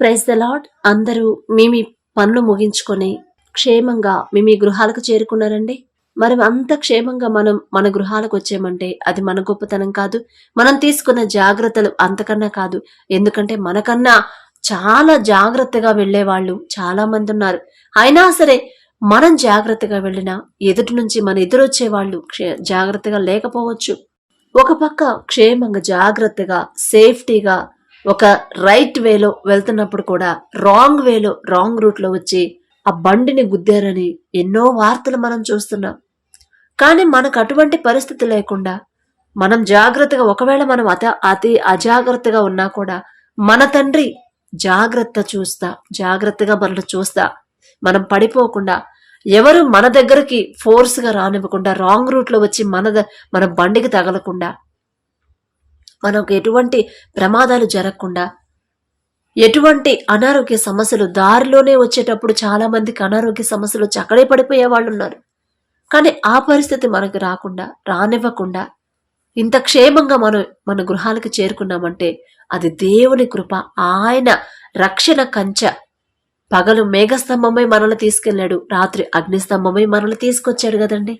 Praise the lord అందరూ మీ మీ పనులు ముగించుకొని క్షేమంగా మీ మీ గృహాలకు చేరుకున్నారండి. మరి అంత క్షేమంగా మనం మన గృహాలకు వచ్చామంటే అది మన గొప్పతనం కాదు. మనం తీసుకున్న జాగ్రత్తలు అంతకన్నా కాదు. ఎందుకంటే మనకన్నా చాలా జాగ్రత్తగా వెళ్ళే వాళ్ళు చాలా మంది ఉన్నారు. అయినా సరే మనం జాగ్రత్తగా వెళ్ళినా ఎదుటి నుంచి మన ఎదురొచ్చే వాళ్ళు క్షే- జాగ్రత్తగా లేకపోవచ్చు. ఒక పక్క క్షేమంగా జాగ్రత్తగా సేఫ్టీగా ఒక రైట్ వేలో వెళ్తున్నప్పుడు కూడా రాంగ్ వేలో రాంగ్ రూట్లో వచ్చి ఆ బండిని గుద్దారని ఎన్నో వార్తలు మనం చూస్తున్నాం. కానీ మనకు అటువంటి పరిస్థితి లేకుండా మనం జాగ్రత్తగా ఒకవేళ మనం అత అతి అజాగ్రత్తగా ఉన్నా కూడా మన తండ్రి జాగ్రత్త చూస్తా జాగ్రత్తగా మనల్ని చూస్తా. మనం పడిపోకుండా ఎవరు మన దగ్గరికి ఫోర్స్గా రానివ్వకుండా రాంగ్ రూట్లో వచ్చి మన మన బండికి తగలకుండా మనకు ఎటువంటి ప్రమాదాలు జరగకుండా ఎటువంటి అనారోగ్య సమస్యలు దారిలోనే వచ్చేటప్పుడు చాలా మందికి అనారోగ్య సమస్యలు వచ్చి అక్కడే పడిపోయే వాళ్ళు ఉన్నారు. కానీ ఆ పరిస్థితి మనకు రాకుండా రానివ్వకుండా ఇంత క్షేమంగా మనం మన గృహాలకు చేరుకున్నామంటే అది దేవుని కృప ఆయన రక్షణ కంచ. పగలు మేఘస్తంభమై మనల్ని తీసుకెళ్ళాడు రాత్రి అగ్నిస్తంభమై మనల్ని తీసుకొచ్చాడు కదండి.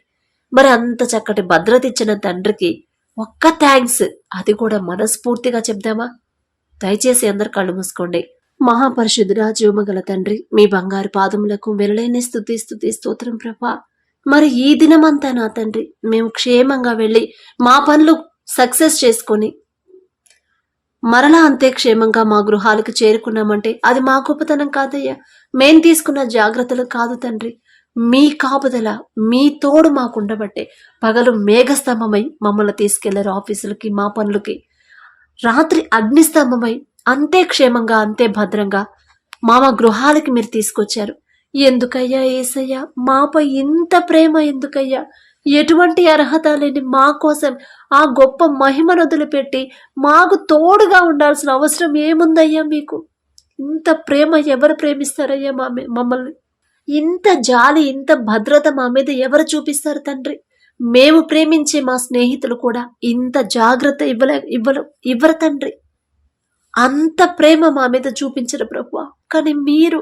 మరి అంత చక్కటి భద్రత ఇచ్చిన తండ్రికి ఒక్క థ్యాంక్స్ అది కూడా మనస్ఫూర్తిగా చెప్దామా? దయచేసి అందరు కళ్ళు మూసుకోండి. మహాపరిశుద్ధుడా జీవమగల తండ్రి మీ బంగారు పాదములకు వెలలేని స్థుతి స్థుతి స్తోత్రం ప్రభా. మరి ఈ దినమంతా నా తండ్రి మేము క్షేమంగా వెళ్ళి మా పనులు సక్సెస్ చేసుకొని మరలా అంతే క్షేమంగా మా గృహాలకు చేరుకున్నామంటే అది మా గొప్పతనం కాదయ్యా. మేం తీసుకున్న జాగ్రత్తలు కాదు తండ్రి. మీ కాపుదల మీ తోడు మాకుండబట్టే పగలు మేఘస్తంభమై మమ్మల్ని తీసుకెళ్ళారు ఆఫీసులకి మా పనులకి. రాత్రి అగ్నిస్తంభమై అంతే క్షేమంగా అంతే భద్రంగా మామ గృహాలకి మీరు తీసుకొచ్చారు. ఎందుకయ్యా ఏసయ్యా? మాపై ఇంత ప్రేమ ఎందుకయ్యా? ఎటువంటి అర్హత లేని మా కోసం ఆ గొప్ప మహిమను వదిలిపెట్టి మాకు తోడుగా ఉండాల్సిన అవసరం ఏముందయ్యా మీకు? ఇంత ప్రేమ ఎవరు ప్రేమిస్తారయ్యా మా మమ్మల్ని? ఇంత జాలి ఇంత భద్రత మా మీద ఎవరు చూపిస్తారు తండ్రి? మేము ప్రేమించే మా స్నేహితులు కూడా ఇంత జాగ్రత్త ఇవ్వలే ఇవ్వలు ఇవ్వరు తండ్రి. అంత ప్రేమ మా మీద చూపించరు ప్రభు కానీ మీరు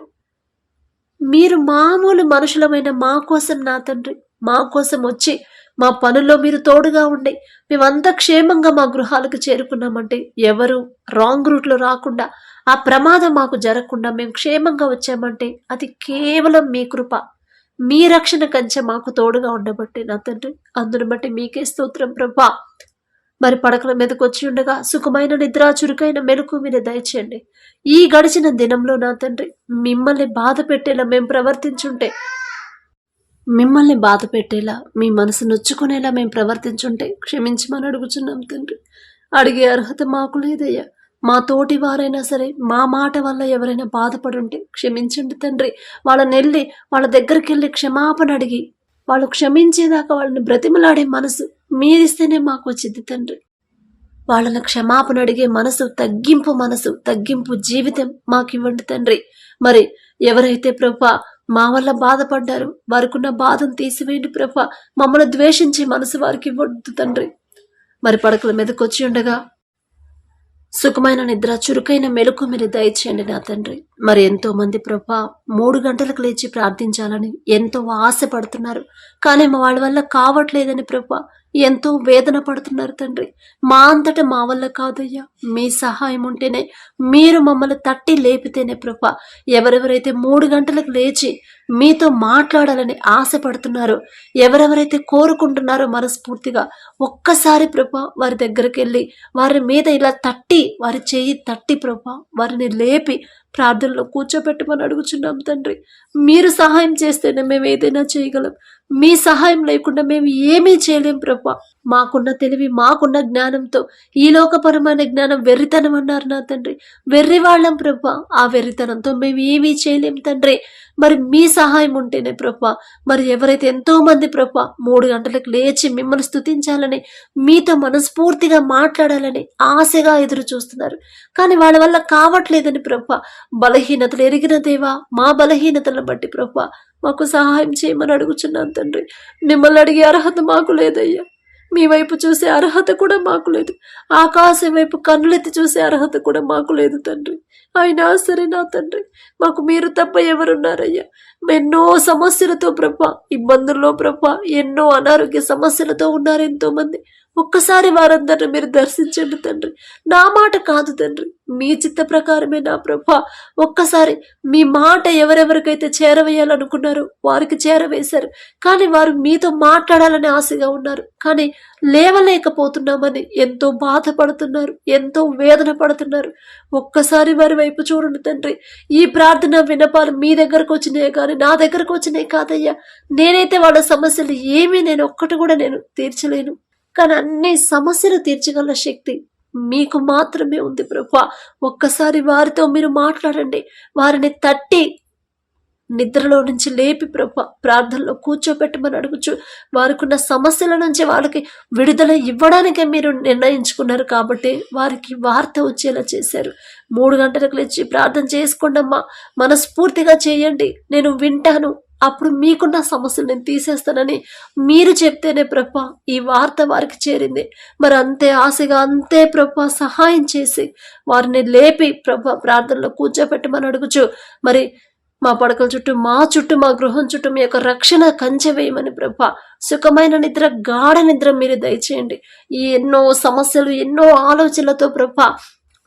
మీరు మామూలు మనుషులమైన మా కోసం నా తండ్రి మా కోసం వచ్చి మా పనుల్లో మీరు తోడుగా ఉండి మేమంతా క్షేమంగా మా గృహాలకు చేరుకున్నామంటే ఎవరు రాంగ్ రూట్లో రాకుండా ఆ ప్రమాదం మాకు జరగకుండా మేము క్షేమంగా వచ్చామంటే అది కేవలం మీ కృప. మీ రక్షణ కంచె మాకు తోడుగా ఉండబట్టి నా తండ్రి. అందును బట్టి మీకే స్తోత్రం ప్రభా. మరి పడకల మీదకు వచ్చి ఉండగా సుఖమైన నిద్ర చురుకైన మెలకు మీద దయచేయండి. ఈ గడిచిన దినంలో నా తండ్రి మిమ్మల్ని బాధ పెట్టేలా మేము ప్రవర్తించుంటే మిమ్మల్ని బాధ పెట్టేలా మీ మనసు నొచ్చుకునేలా మేము ప్రవర్తించుంటే క్షమించమని అడుగుచున్నాం తండ్రి. అడిగే అర్హత మాకు లేదయ్యా. మా తోటి వారైనా సరే మా మాట వల్ల ఎవరైనా బాధపడుంటే క్షమించండి తండ్రి. వాళ్ళని వెళ్ళి వాళ్ళ దగ్గరికి వెళ్ళి క్షమాపణ అడిగి వాళ్ళు క్షమించేదాకా వాళ్ళని బ్రతిమలాడే మనసు మీరిస్తేనే మాకు వచ్చింది తండ్రి. వాళ్ళని క్షమాపణ అడిగే మనసు తగ్గింపు మనసు తగ్గింపు జీవితం మాకివ్వండి తండ్రి. మరి ఎవరైతే ప్రభా మా వల్ల బాధపడ్డారు. వారికున్న బాధను తీసివేయండి ప్రభా. మమ్మల్ని ద్వేషించి మనసు వారికి ఇవ్వద్దు తండ్రి. మరి పడకల మీదకి వచ్చి ఉండగా సుఖమైన నిద్ర చురుకైన మెలకు మీరు దయచేయండి నా తండ్రి. మరి ఎంతో మంది ప్రభా మూడు గంటలకు లేచి ప్రార్థించాలని ఎంతో ఆశపడుతున్నారు. కానీ మా వాళ్ళ వల్ల కావట్లేదని ప్రభా ఎంతో వేదన పడుతున్నారు తండ్రి. మా అంతట మా వల్ల కాదయ్యా. మీ సహాయం ఉంటేనే మీరు మమ్మల్ని తట్టి లేపితేనే ప్రభా. ఎవరెవరైతే మూడు గంటలకు లేచి మీతో మాట్లాడాలని ఆశపడుతున్నారో ఎవరెవరైతే కోరుకుంటున్నారో మనస్ఫూర్తిగా ఒక్కసారి ప్రభా వారి దగ్గరికి వెళ్ళి వారి మీద ఇలా తట్టి వారి చేయి తట్టి ప్రభా వారిని లేపి ప్రార్థనలో కూర్చోబెట్టమని అడుగుచున్నాం తండ్రి. మీరు సహాయం చేస్తేనే మేము ఏదైనా చేయగలం. మీ సహాయం లేకుండా మేము ఏమీ చేయలేం ప్రభు. మాకున్న తెలివి మాకున్న జ్ఞానంతో ఈ లోకపరమైన జ్ఞానం వెర్రితనం అన్నారు నా తండ్రి. వెర్రి వాళ్ళం ప్రభు. ఆ వెర్రితనంతో మేము ఏమీ చేయలేం తండ్రి. మరి మీ సహాయం ఉంటేనే ప్రభు. మరి ఎవరైతే ఎంతో మంది ప్రభు మూడు గంటలకు లేచి మిమ్మల్ని స్థుతించాలని మీతో మనస్ఫూర్తిగా మాట్లాడాలని ఆశగా ఎదురు చూస్తున్నారు. కానీ వాళ్ళ వల్ల కావట్లేదని ప్రభు. బలహీనతలు ఎరిగిన దేవా మా బలహీనతలను బట్టి ప్రభు. మాకు సహాయం చేయమని అడుగుచున్నాను తండ్రి. మిమ్మల్ని అడిగే అర్హత మాకు లేదయ్యా. మీ వైపు చూసే అర్హత కూడా మాకు లేదు. ఆకాశం వైపు కన్నులెత్తి చూసే అర్హత కూడా మాకు లేదు తండ్రి. అయినా సరే నా తండ్రి మాకు మీరు తప్ప ఎవరున్నారయ్యా? ఎన్నో సమస్యలతో ప్రభ ఇబ్బందుల్లో ప్రభ ఎన్నో అనారోగ్య సమస్యలతో ఉన్నారు ఎంతోమంది. ఒక్కసారి వారందరిని మీరు దర్శించండి తండ్రి. నా మాట కాదు తండ్రి. మీ చిత్త ప్రకారమే నా ప్రభ. ఒక్కసారి మీ మాట ఎవరెవరికైతే చేరవేయాలనుకున్నారో వారికి చేరవేశారు. కానీ వారు మీతో మాట్లాడాలని ఆశగా ఉన్నారు. కానీ లేవలేకపోతున్నామని ఎంతో బాధపడుతున్నారు ఎంతో వేదన పడుతున్నారు. ఒక్కసారి వారి వైపు చూడండి తండ్రి. ఈ ప్రార్థన వినపాలు మీ దగ్గరకు వచ్చినాయి కానీ నా దగ్గరకు వచ్చినాయి కాదయ్యా. నేనైతే వాళ్ళ సమస్యలు ఏమీ నేను ఒక్కటి కూడా నేను తీర్చలేను. కానీ అన్ని సమస్యలు తీర్చగల శక్తి మీకు మాత్రమే ఉంది ప్రభు ఒక్కసారి వారితో మీరు మాట్లాడండి. వారిని తట్టి నిద్రలో నుంచి లేపి ప్రభ ప్రార్థనలో కూర్చోబెట్టమని అడుగుచు. వారికున్న సమస్యల నుంచి వాళ్ళకి విడుదల ఇవ్వడానికే మీరు నిర్ణయించుకున్నారు కాబట్టి వారికి వార్త వచ్చేలా చేశారు. మూడు గంటలకు లేచి ప్రార్థన చేసుకోండమ్మా. మనస్ఫూర్తిగా చేయండి. నేను వింటాను. అప్పుడు మీకున్న సమస్యలు నేను తీసేస్తానని మీరు చెప్తేనే ప్రభ ఈ వార్త వారికి చేరింది. మరి అంతే ఆశగా అంతే ప్రభ సహాయం చేసి వారిని లేపి ప్రభ ప్రార్థనలో కూర్చోబెట్టమని అడుగుచు. మరి మా పడకల చుట్టూ మా చుట్టూ మా గృహం చుట్టూ మీ యొక్క రక్షణ కంచె వేయమని ప్రభ. సుఖమైన నిద్ర గాఢ నిద్ర మీరు దయచేయండి. ఈ ఎన్నో సమస్యలు ఎన్నో ఆలోచనలతో ప్రభ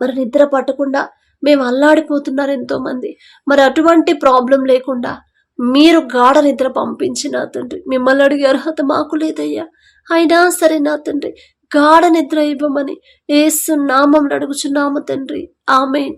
మరి నిద్ర పట్టకుండా మేము అల్లాడిపోతున్నారు ఎంతోమంది. మరి అటువంటి ప్రాబ్లం లేకుండా మీరు గాఢ నిద్ర పంపించిన తండ్రి. మిమ్మల్ని అడిగే అర్హత మాకు లేదయ్యా. అయినా సరే నా తండ్రి గాఢ నిద్ర ఇవ్వమని ఏసు నామం అడుగుచున్నాము తండ్రి. ఆమెన్.